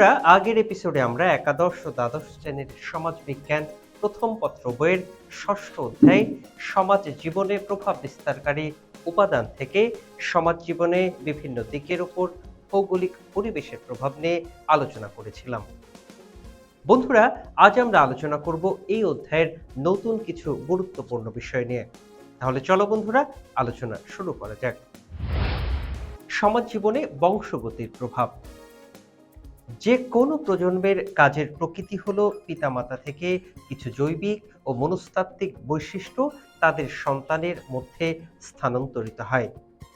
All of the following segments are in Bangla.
বন্ধুরা আগের এপিসোডে আমরা একাদশ ও দ্বাদশ শ্রেণির সমাজ বিজ্ঞান প্রথম পত্র বইয়ের ষষ্ঠ অধ্যায় সমাজ জীবনে প্রভাব বিস্তারকারী উপাদান থেকে সমাজ জীবনে বিভিন্ন দিকের উপর ভৌগোলিক পরিবেশের প্রভাব নিয়ে আলোচনা করেছিলাম। বন্ধুরা, আজ আমরা আলোচনা করব এই অধ্যায়ের নতুন কিছু গুরুত্বপূর্ণ বিষয় নিয়ে। তাহলে চলো বন্ধুরা, আলোচনা শুরু করা যাক। সমাজ জীবনে বংশগতির প্রভাব। যে কোনো প্রজন্মের কাজের প্রকৃতি হলো পিতামাতা থেকে কিছু জৈবিক ও মনস্তাত্ত্বিক বৈশিষ্ট্য তাদের সন্তানের মধ্যে স্থানান্তরিত হয়।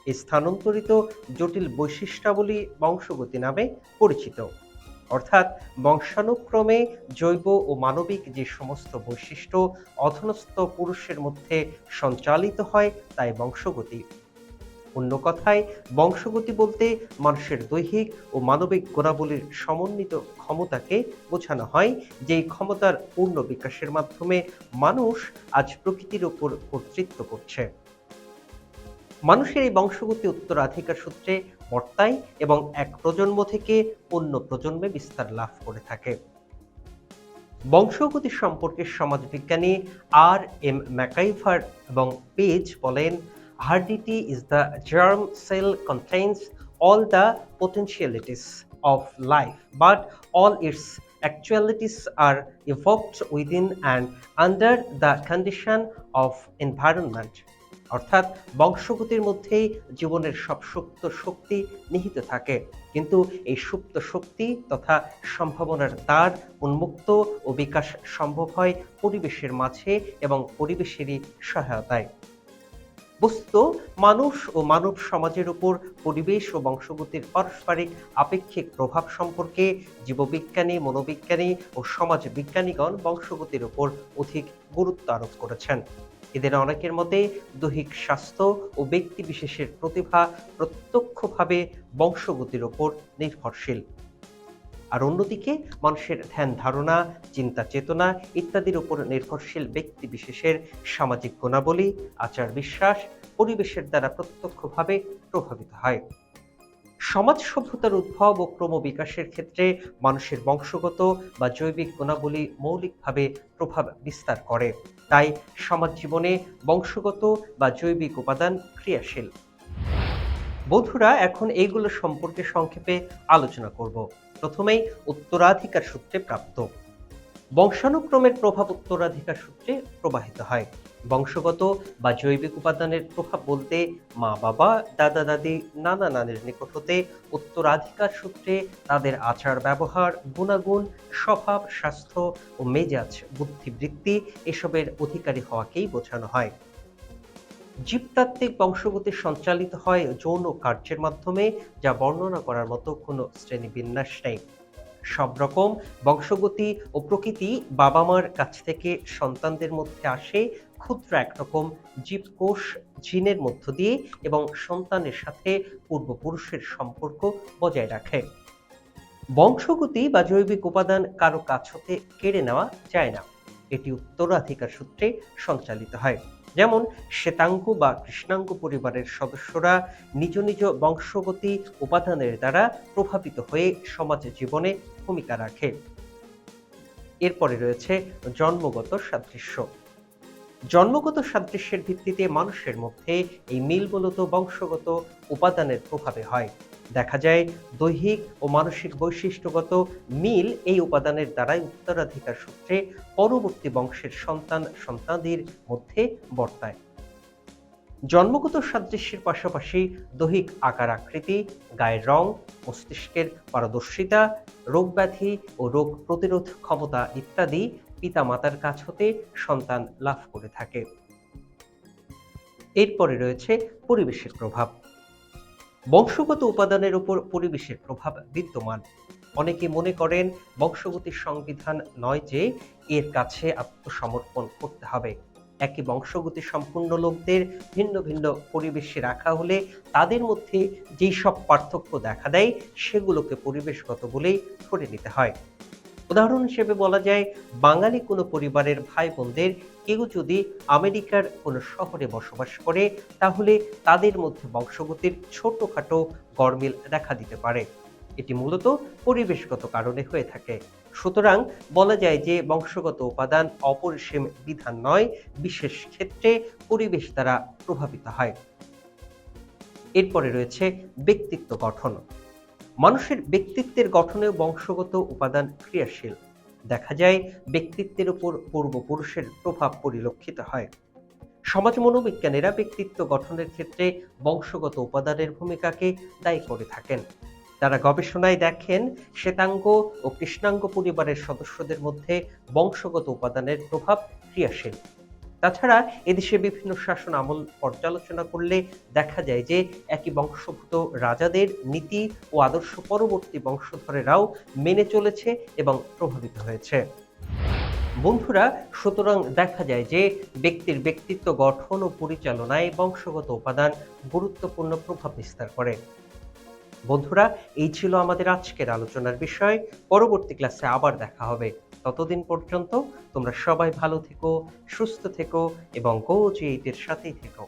এই স্থানান্তরিত জটিল বৈশিষ্ট্যাবলী বংশগতি নামে পরিচিত। অর্থাৎ বংশানুক্রমে জৈব ও মানবিক যে সমস্ত বৈশিষ্ট্য অধনস্থ পুরুষের মধ্যে সঞ্চালিত হয়, তাই বংশগতি। অন্য কথায় বংশগতি বলতে মানুষের দৈহিক ও মানবিক গুণাবলীর সমন্বিত ক্ষমতাকে বোঝানো হয়, যেই ক্ষমতার পূর্ণ বিকাশের মাধ্যমে মানুষ আজ প্রকৃতির ওপর কর্তৃত্ব করছে। মানুষের এই বংশগতি উত্তরাধিকার সূত্রে বর্তায় এবং এক প্রজন্ম থেকে অন্য প্রজন্মে বিস্তার লাভ করে থাকে। বংশগতি সম্পর্কে সমাজবিজ্ঞানী আর এম ম্যাকাইভার এবং পেজ বলেন Heredity is the germ cell contains all the potentialities of life, but all its actualities are evoked within and under the condition of environment. অর্থাৎ বংশগতির মধ্যেই জীবনের সব সুপ্ত শক্তি নিহিত থাকে কিন্তু এই সুপ্ত শক্তি তথা সম্ভাবনার দ্বার উন্মুক্ত ও বিকাশ সম্ভব হয় পরিবেশের মাঝে এবং পরিবেশেরই সহায়তায় বস্তু মানুষ ও মানব সমাজের উপর পরিবেশ ও বংশগতির পারস্পরিক আপেক্ষিক প্রভাব সম্পর্কে জীববিজ্ঞানী, মনোবিজ্ঞানী ও সমাজ বিজ্ঞানীগণ বংশগতির উপর অধিক গুরুত্ব আরোপ করেছেন। এদের অনেকের মতে, দৈহিক স্বাস্থ্য ও ব্যক্তি বিশেষের প্রতিভা প্রত্যক্ষভাবে বংশগতির উপর নির্ভরশীল। আর অন্যদিকে মানুষের ধ্যান ধারণা, চিন্তা চেতনা ইত্যাদির উপর নির্ভরশীল ব্যক্তি বিশেষের সামাজিক গুণাবলী, আচার বিশ্বাস, পরিবেশের দ্বারা প্রত্যক্ষভাবে প্রভাবিত হয়। সমাজ সভ্যতার উদ্ভব ও ক্রম বিকাশের ক্ষেত্রে মানুষের বংশগত বা জৈবিক গুণাবলী মৌলিকভাবে প্রভাব বিস্তার করে। তাই সমাজ জীবনে বংশগত বা জৈবিক উপাদান ক্রিয়াশীল। বন্ধুরা, এখন এইগুলো সম্পর্কে সংক্ষেপে আলোচনা করব। প্রথমেই উত্তরাধিকার সূত্রে প্রাপ্ত। বংশানুক্রমের প্রভাব উত্তরাধিকার সূত্রে প্রবাহিত হয়। বংশগত বা জৈবিক উপাদানের প্রভাব বলতে মা, বাবা, দাদা, দাদি, নানা নানির নিকট হতে উত্তরাধিকার সূত্রে তাদের আচার ব্যবহার, গুণাগুণ, স্বভাব, স্বাস্থ্য ও মেজাজ, বুদ্ধিবৃত্তি এসবের অধিকারী হওয়াকেই বোঝানো হয়। জীবতাত্ত্বিক বংশগতি সঞ্চালিত হয় যৌন কার্যের মাধ্যমে, যা বর্ণনা করার মতো কোনো শ্রেণীবিন্যাস নেই। সব রকম বংশগতি ও প্রকৃতি বাবা মার কাছ থেকে সন্তানদের মধ্যে আসে, ক্ষুদ্র একরকম জীবকোষ জিনের মধ্য দিয়ে এবং সন্তানের সাথে পূর্বপুরুষের সম্পর্ক বজায় রাখে। বংশগতি বা জৈবিক উপাদান কারও কাছ হতে কেড়ে নেওয়া যায় না। এটি উত্তরাধিকার সূত্রে সঞ্চালিত হয়। যেমন শ্বেতাঙ্গ বা কৃষ্ণাঙ্গ পরিবারের সদস্যরা নিজ নিজ বংশগতি উপাদানের দ্বারা প্রভাবিত হয়ে সমাজ জীবনে ভূমিকা রাখে। এরপরে রয়েছে জন্মগত সাদৃশ্য। জন্মগত সাদৃশ্যের ভিত্তিতে মানুষের মধ্যে এই মিল মূলত বংশগত উপাদানের প্রভাবে হয়। দেখা যায় দৈহিক ও মানসিক বৈশিষ্ট্যগত মিল এই উপাদানের দ্বারাই উত্তরাধিকার সূত্রে পরবর্তী বংশের সন্তান সন্তানদের মধ্যে বর্তায়। জন্মগত সাদৃশ্যের পাশাপাশি দৈহিক আকার আকৃতি, গায়ের রং, মস্তিষ্কের পারদর্শিতা, রোগ ব্যাধি ও রোগ প্রতিরোধ ক্ষমতা ইত্যাদি পিতা মাতার কাছ হতে সন্তান লাভ করে থাকে। এরপরে রয়েছে পরিবেশের প্রভাব। বংশগত উপাদানের উপর পরিবেশের প্রভাব বিদ্যমান। অনেকে মনে করেন বংশগতির সংবিধান নয় যে এর কাছে আত্মসমর্পণ করতে হবে। একই বংশগতি সম্পূর্ণ লোকদের ভিন্ন ভিন্ন পরিবেশে রাখা হলে তাদের মধ্যে যেই সব পার্থক্য দেখা দেয়, সেগুলোকে পরিবেশগত বলেই ধরে নিতে হয়। উদাহরণ হিসেবে বলা যায়, বাঙালি কোনো পরিবারের ভাই বোনদের কেউ যদি আমেরিকার কোনো শহরে বসবাস করে, তাহলে তাদের মধ্যে বংশগতির ছোটখাটো গরমিল দেখা দিতে পারে। এটি মূলত পরিবেশগত কারণে হয়ে থাকে। সুতরাং বলা যায় যে বংশগত উপাদান অপরিসীম বিধান নয়, বিশেষ ক্ষেত্রে পরিবেশ দ্বারা প্রভাবিত হয়। এরপরে রয়েছে ব্যক্তিত্ব গঠন। মানুষের ব্যক্তিত্বের গঠনেও বংশগত উপাদান ক্রিয়াশীল। দেখা যায় ব্যক্তিত্বের উপর পূর্বপুরুষের প্রভাব পরিলক্ষিত হয়। সমাজ মনোবিজ্ঞানীরা ব্যক্তিত্ব গঠনের ক্ষেত্রে বংশগত উপাদানের ভূমিকাকে দায়ী করে থাকেন। তারা গবেষণায় দেখেন, শ্বেতাঙ্গ ও কৃষ্ণাঙ্গ পরিবারের সদস্যদের মধ্যে বংশগত উপাদানের প্রভাব ক্রিয়াশীল। তাছাড়া এদেশে বিভিন্ন শাসন আমল পর্যালোচনা করলে দেখা যায় যে একই বংশভূত রাজাদের নীতি ও আদর্শ পরবর্তী বংশধরেরাও মেনে চলেছে এবং প্রভাবিত হয়েছে। বন্ধুরা, সুতরাং দেখা যায় যে ব্যক্তির ব্যক্তিত্ব গঠন ও পরিচালনায় বংশগত উপাদান গুরুত্বপূর্ণ প্রভাব বিস্তার করে। বন্ধুরা, এই ছিল আমাদের আজকের আলোচনার বিষয়। পরবর্তী ক্লাসে আবার দেখা হবে। ততদিন পর্যন্ত তোমরা সবাই ভালো থেকো, সুস্থ থেকো এবং জি এইটের সাথেই থেকো।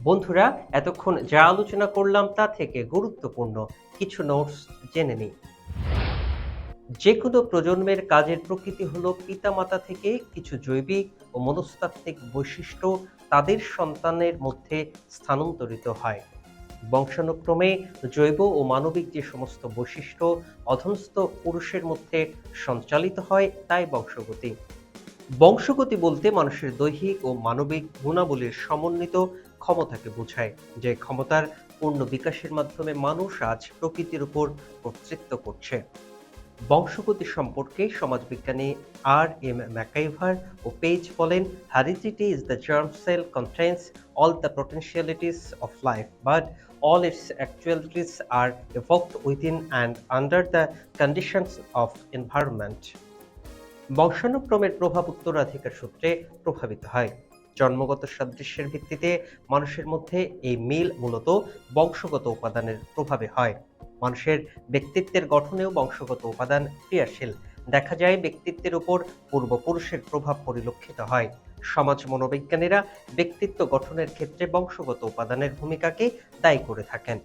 বন্ধুরা, এতক্ষণ যা আলোচনা করলাম তা থেকে গুরুত্বপূর্ণ কিছু নোটস জেনে নিই। যে কোনো প্রজন্মের কাজের প্রকৃতি হলো পিতামাতা থেকে কিছু জৈবিক ও মনস্তাত্ত্বিক বৈশিষ্ট্য তাদের সন্তানের মধ্যে স্থানান্তরিত হয়। বংশানুক্রমে জৈব ও মানবিক যে সমস্ত বৈশিষ্ট্য অধনস্থ পুরুষের মধ্যে সঞ্চালিত হয়, তাই বংশগতি। বংশগতি বলতে মানুষের দৈহিক ও মানবিক গুণাবলীর সমন্বিত ক্ষমতাকে বোঝায়, যে ক্ষমতার পূর্ণ বিকাশের মাধ্যমে মানুষ আজ প্রকৃতির উপর কর্তৃত্ব করছে। বংশগতি সম্পর্কে সমাজবিজ্ঞানী আর এম ম্যাকাইভার ও পেজ বলেন heredity is the germ cell contains all the potentialities of life but all its actualities are evoked within and under the conditions of environment. বংশানুক্রমের প্রভাব উত্তরাধিকার সূত্রে প্রভাবিত হয়। জন্মগত সাদৃশ্যের ভিত্তিতে মানুষের মধ্যে এই মিল মূলত বংশগত উপাদানের প্রভাবে হয়। মানুষের ব্যক্তিত্বের গঠনেও বংশগত উপাদান ক্রিয়াশীল। দেখা যায় ব্যক্তিত্বের উপর পূর্বপুরুষের প্রভাব পরিলক্ষিত হয়। সমাজ মনোবিজ্ঞানীরা ব্যক্তিত্ব গঠনের ক্ষেত্রে বংশগত উপাদানের ভূমিকাকে দায়ী করে থাকেন।